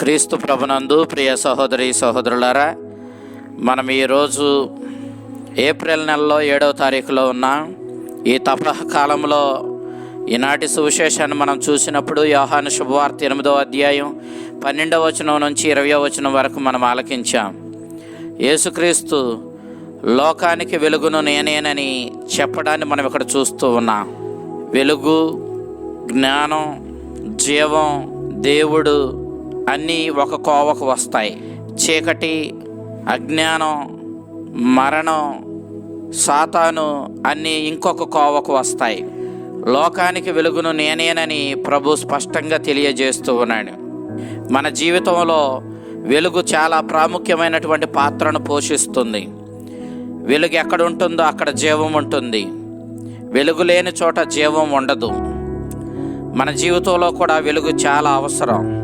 క్రీస్తు ప్రభునందు ప్రియ సహోదరి సహోదరులారా మనం ఈరోజు ఏప్రిల్ నెలలో ఏడవ తారీఖులో ఉన్నాం. ఈ తపహ కాలంలో ఈనాటి సువిశేషాన్ని మనం చూసినప్పుడు యోహాను శుభవార్త ఎనిమిదో అధ్యాయం పన్నెండవ వచనం నుంచి ఇరవయో వచనం వరకు మనం ఆలకించాం. యేసుక్రీస్తు లోకానికి వెలుగును నేనేనని చెప్పడాన్ని మనం ఇక్కడ చూస్తూ ఉన్నాం. వెలుగు జ్ఞానం జీవం దేవుడు అన్నీ ఒక కోవకు వస్తాయి. చీకటి అజ్ఞానం మరణం సాతాను అన్నీ ఇంకొక కోవకు వస్తాయి. లోకానికి వెలుగును నేనేనని ప్రభు స్పష్టంగా తెలియజేస్తూ ఉన్నాడు. మన జీవితంలో వెలుగు చాలా ప్రాముఖ్యమైనటువంటి పాత్రను పోషిస్తుంది. వెలుగు ఎక్కడ ఉంటుందో అక్కడ జీవం ఉంటుంది. వెలుగు లేని చోట జీవం ఉండదు. మన జీవితంలో కూడా వెలుగు చాలా అవసరం.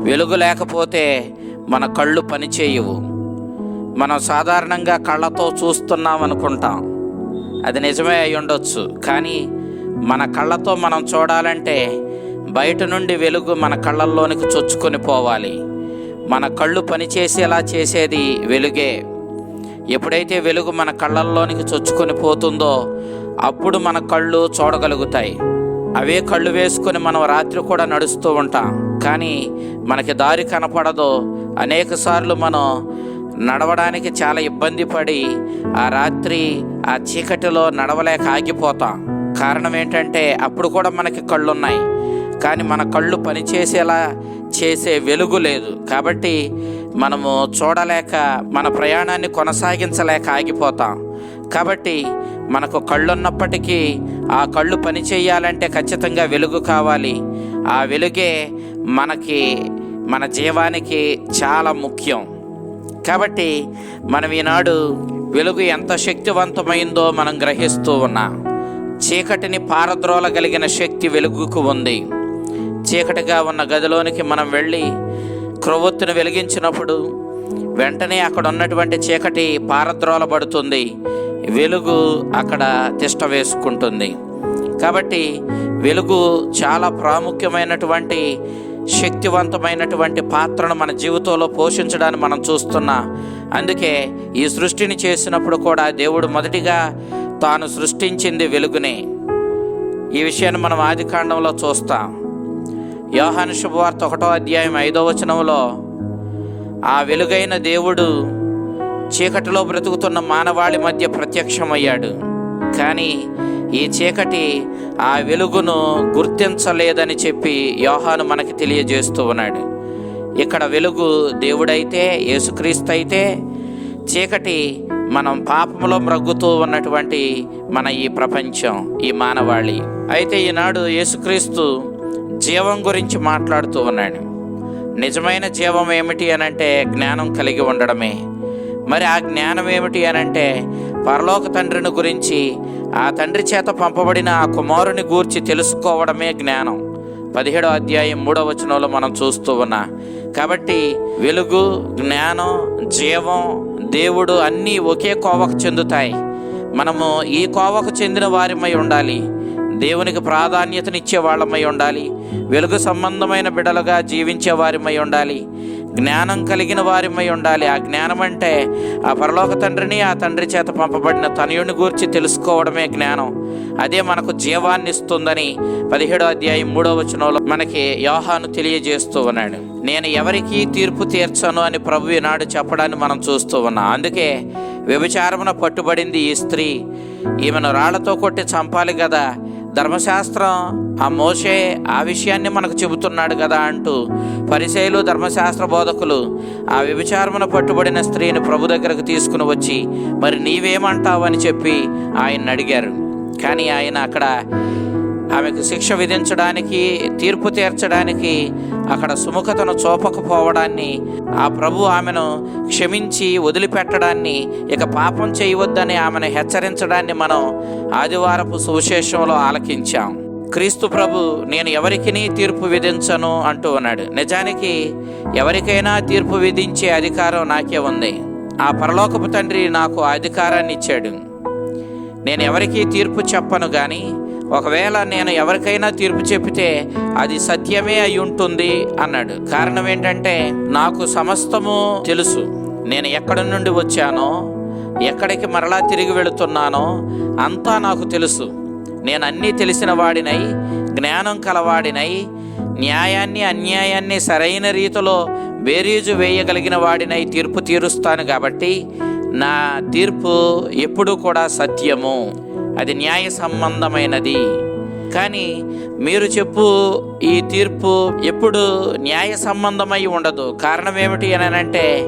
వెలుగు లేకపోతే మన కళ్ళు పనిచేయవు మనం సాధారణంగా కళ్ళతో చూస్తున్నాం అనుకుంటాం. అది నిజమే అయి ఉండొచ్చు. కానీ మన కళ్ళతో మనం చూడాలంటే బయట నుండి వెలుగు మన కళ్ళల్లోనికి చొచ్చుకొని పోవాలి. మన కళ్ళు పనిచేసేలా చేసేది వెలుగే. ఎప్పుడైతే వెలుగు మన కళ్ళల్లోనికి చొచ్చుకొని పోతుందో అప్పుడు మన కళ్ళు చూడగలుగుతాయి. అవే కళ్ళు వేసుకొని మనం రాత్రి కూడా నడుస్తూ ఉంటాం. కానీ మనకి దారి కనపడదు. అనేక సార్లు మనం నడవడానికి చాలా ఇబ్బంది పడి ఆ రాత్రి ఆ చీకటిలో నడవలేక ఆగిపోతాం. కారణం ఏంటంటే అప్పుడు కూడా మనకి కళ్ళు ఉన్నాయి కానీ మన కళ్ళు పనిచేసేలా చేసే వెలుగు లేదు. కాబట్టి మనము చూడలేక మన ప్రయాణాన్ని కొనసాగించలేక ఆగిపోతాం. కాబట్టి మనకు కళ్ళున్నప్పటికీ ఆ కళ్ళు పని చేయాలంటే ఖచ్చితంగా వెలుగు కావాలి. ఆ వెలుగే మనకి మన జీవానికి చాలా ముఖ్యం. కాబట్టి మనం ఈనాడు వెలుగు ఎంత శక్తివంతమైందో మనం గ్రహిస్తూ ఉన్నాం. చీకటిని పారద్రోలగలిగిన శక్తి వెలుగుకు ఉంది. చీకటిగా ఉన్న గదిలోనికి మనం వెళ్ళి క్రొవ్వొత్తును వెలిగించినప్పుడు వెంటనే అక్కడ ఉన్నటువంటి చీకటి పారద్రోలబడుతుంది. వెలుగు అక్కడ తిష్ట వేసుకుంటుంది. కాబట్టి వెలుగు చాలా ప్రాముఖ్యమైనటువంటి శక్తివంతమైనటువంటి పాత్రను మన జీవితంలో పోషించడాన్ని మనం చూస్తున్నాం. అందుకే ఈ సృష్టిని చేసినప్పుడు కూడా దేవుడు మొదటిగా తాను సృష్టించింది వెలుగునే. ఈ విషయాన్ని మనం ఆది కాండంలో చూస్తాం. యోహాను శుభవార్త ఒకటో అధ్యాయం ఐదో వచనంలో ఆ వెలుగైన దేవుడు చీకటిలో బ్రతుకుతున్న మానవాళి మధ్య ప్రత్యక్షమయ్యాడు. కానీ ఈ చీకటి ఆ వెలుగును గుర్తించలేదని చెప్పి యోహాను మనకి తెలియజేస్తూ ఉన్నాడు. ఇక్కడ వెలుగు దేవుడైతే యేసుక్రీస్తు అయితే చీకటి మనం పాపంలో మ్రగ్గుతూ ఉన్నటువంటి మన ఈ ప్రపంచం ఈ మానవాళి. అయితే ఈనాడు యేసుక్రీస్తు జీవం గురించి మాట్లాడుతూ ఉన్నాడు. నిజమైన జీవం ఏమిటి అనంటే జ్ఞానం కలిగి ఉండడమే. మరి ఆ జ్ఞానం ఏమిటి అనంటే పరలోక తండ్రిని గురించి ఆ తండ్రి చేత పంపబడిన ఆ కుమారుని గూర్చి తెలుసుకోవడమే జ్ఞానం. పదిహేడో అధ్యాయం మూడో వచనంలో మనం చూస్తూ ఉన్నా కాబట్టి వెలుగు జ్ఞానం జీవం దేవుడు అన్నీ ఒకే కోవకు చెందుతాయి. మనము ఈ కోవకు చెందిన వారిమై ఉండాలి. దేవునికి ప్రాధాన్యతనిచ్చే వాళ్ళమై ఉండాలి. వెలుగు సంబంధమైన బిడలుగా జీవించే వారిమై ఉండాలి. జ్ఞానం కలిగిన వారిమై ఉండాలి. ఆ జ్ఞానం అంటే ఆ పరలోక తండ్రిని ఆ తండ్రి చేత పంపబడిన తనయుని గూర్చి తెలుసుకోవడమే జ్ఞానం. అదే మనకు జీవాన్ని ఇస్తుందని పదిహేడో అధ్యాయం మూడో వచనంలో మనకి యోహాను తెలియజేస్తూ ఉన్నాడు. నేను ఎవరికి తీర్పు తీర్చను అని ప్రభు ఈనాడు చెప్పడాన్ని మనం చూస్తూ ఉన్నాం. అందుకే వ్యభిచారమున పట్టుబడింది ఈ స్త్రీ. ఈమెను రాళ్ళతో కొట్టి చంపాలి కదా ధర్మశాస్త్రం ఆ మోసే ఆ విషయాన్ని మనకు చెబుతున్నాడు కదా అంటూ పరిశైలు ధర్మశాస్త్ర బోధకులు ఆ వ్యభిచారమున పట్టుబడిన స్త్రీని ప్రభు దగ్గరకు తీసుకుని వచ్చి మరి నీవేమంటావు అని చెప్పి ఆయన అడిగారు. కానీ ఆయన అక్కడ ఆమెకు శిక్ష విధించడానికి తీర్పు తీర్చడానికి అక్కడ సుముఖతను చూపకపోవడాన్ని ఆ ప్రభు ఆమెను క్షమించి వదిలిపెట్టడాన్ని ఇక పాపం చేయవద్దని ఆమెను హెచ్చరించడాన్ని మనం ఆదివారపు సువిశేషంలో ఆలకించాం. క్రీస్తు ప్రభు నేను ఎవరికిని తీర్పు విధించను అంటూ ఉన్నాడు. నిజానికి ఎవరికైనా తీర్పు విధించే అధికారం నాకే ఉంది. ఆ పరలోకపు తండ్రి నాకు ఆ అధికారాన్ని ఇచ్చాడు. నేను ఎవరికీ తీర్పు చెప్పను కానీ ఒకవేళ నేను ఎవరికైనా తీర్పు చెప్తే అది సత్యమే అయి ఉంటుంది అన్నాడు. కారణం ఏంటంటే నాకు సమస్తము తెలుసు. నేను ఎక్కడి నుండి వచ్చానో ఎక్కడికి మరలా తిరిగి వెళుతున్నానో అంతా నాకు తెలుసు. నేను అన్నీ తెలిసిన వాడినై జ్ఞానం కలవాడినై న్యాయాన్ని అన్యాయాన్ని సరైన రీతిలో బేరీజు వేయగలిగిన వాడినై తీర్పు తీరుస్తాను కాబట్టి నా తీర్పు ఎప్పుడూ కూడా సత్యము. అది న్యాయ సంబంధమైనది. కానీ మీరు చెప్పు ఈ తీర్పు ఎప్పుడు న్యాయ సంబంధమై ఉండదు. కారణం ఏమిటి అని అంటే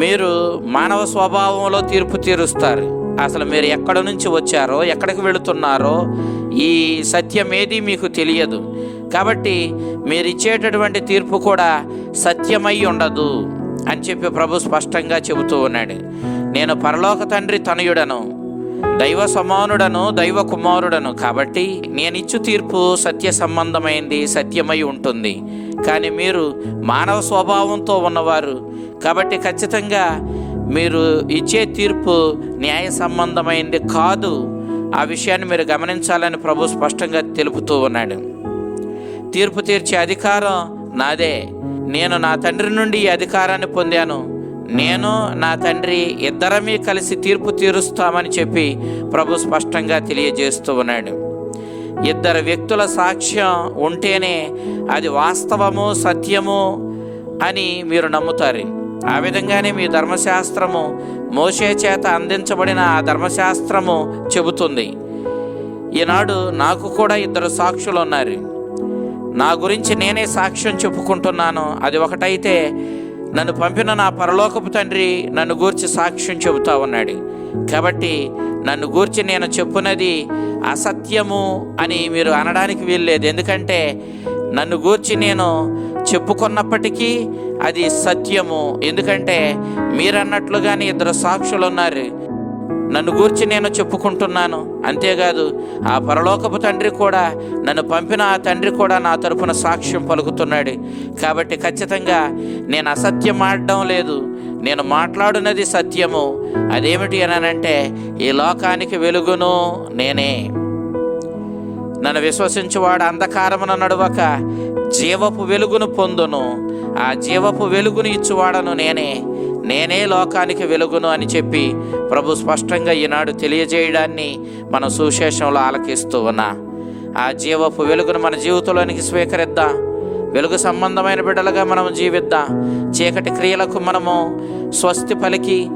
మీరు మానవ స్వభావంలో తీర్పు తీరుస్తారు. అసలు మీరు ఎక్కడ నుంచి వచ్చారో ఎక్కడికి వెళుతున్నారో ఈ సత్యం ఏది మీకు తెలియదు. కాబట్టి మీరు ఇచ్చేటటువంటి తీర్పు కూడా సత్యమై ఉండదు అని చెప్పి ప్రభు స్పష్టంగా చెబుతూ ఉన్నాడు. నేను పరలోక తండ్రి తనయుడను. దైవ సమానుడను దైవ కుమారుడను. కాబట్టి నేనిచ్చు తీర్పు సత్య సంబంధమైంది సత్యమై ఉంటుంది. కానీ మీరు మానవ స్వభావంతో ఉన్నవారు. కాబట్టి ఖచ్చితంగా మీరు ఇచ్చే తీర్పు న్యాయ సంబంధమైంది కాదు. ఆ విషయాన్ని మీరు గమనించాలని ప్రభు స్పష్టంగా తెలుపుతూ ఉన్నాడు. తీర్పు తీర్చే అధికారం నాదే. నేను నా తండ్రి నుండి ఈ అధికారాన్ని పొందాను. నేను నా తండ్రి ఇద్దరమీ కలిసి తీర్పు తీరుస్తామని చెప్పి ప్రభు స్పష్టంగా తెలియజేస్తూ ఉన్నాడు. ఇద్దరు వ్యక్తుల సాక్ష్యం ఉంటేనే అది వాస్తవము సత్యము అని మీరు నమ్ముతారు. ఆ విధంగానే మీ ధర్మశాస్త్రము మోసే చేత అందించబడిన ఆ ధర్మశాస్త్రము చెబుతుంది. ఈనాడు నాకు కూడా ఇద్దరు సాక్షులు ఉన్నారు. నా గురించి నేనే సాక్ష్యం చెప్పుకుంటున్నాను. అది ఒకటైతే నన్ను పంపిన నా పరలోకపు తండ్రి నన్ను గూర్చి సాక్ష్యం చెబుతా ఉన్నాడు. కాబట్టి నన్ను గూర్చి నేను చెప్పున్నది అసత్యము అని మీరు అనడానికి వీల్లేదు. ఎందుకంటే నన్ను గూర్చి నేను చెప్పుకున్నప్పటికీ అది సత్యము. ఎందుకంటే మీరన్నట్లుగానే ఇద్దరు సాక్షులు ఉన్నారు నన్ను గూర్చి నేను చెప్పుకుంటున్నాను. అంతేకాదు ఆ పరలోకపు తండ్రి కూడా నన్ను పంపిన ఆ తండ్రి కూడా నా తరపున సాక్ష్యం పలుకుతున్నాడు. కాబట్టి ఖచ్చితంగా నేను అసత్యం ఆడడం లేదు. నేను మాట్లాడున్నది సత్యము. అదేమిటి అనంటే ఈ లోకానికి వెలుగును నేనే. నన్ను విశ్వసించువాడు అంధకారమున నడువక జీవపు వెలుగును పొందును. ఆ జీవపు వెలుగును ఇచ్చువాడను నేనే. నేనే లోకానికి వెలుగును అని చెప్పి ప్రభు స్పష్టంగా ఈనాడు తెలియజేయడాన్ని మనం సుశేషంలో ఆలకిస్తూ ఉన్నా. ఆ జీవపు వెలుగును మన జీవితంలోనికి స్వీకరిద్దాం. వెలుగు సంబంధమైన బిడ్డలుగా మనం జీవిద్దాం. చీకటి క్రియలకు మనము స్వస్తి పలికి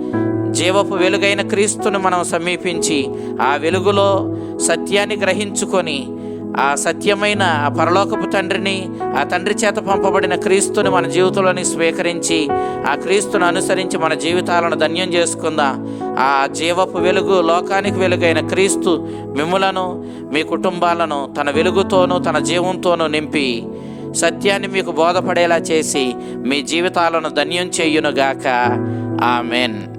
జీవపు వెలుగైన క్రీస్తును మనం సమీపించి ఆ వెలుగులో సత్యాన్ని గ్రహించుకొని ఆ సత్యమైన ఆ పరలోకపు తండ్రిని ఆ తండ్రి చేత పంపబడిన క్రీస్తుని మన జీవితంలోని స్వీకరించి ఆ క్రీస్తును అనుసరించి మన జీవితాలను ధన్యం చేసుకుందాం. ఆ జీవపు వెలుగు లోకానికి వెలుగైన క్రీస్తు మిమ్ములను మీ కుటుంబాలను తన వెలుగుతోనూ తన జీవంతోనూ నింపి సత్యాన్ని మీకు బోధపడేలా చేసి మీ జీవితాలను ధన్యం చేయునుగాక. ఆమెన్.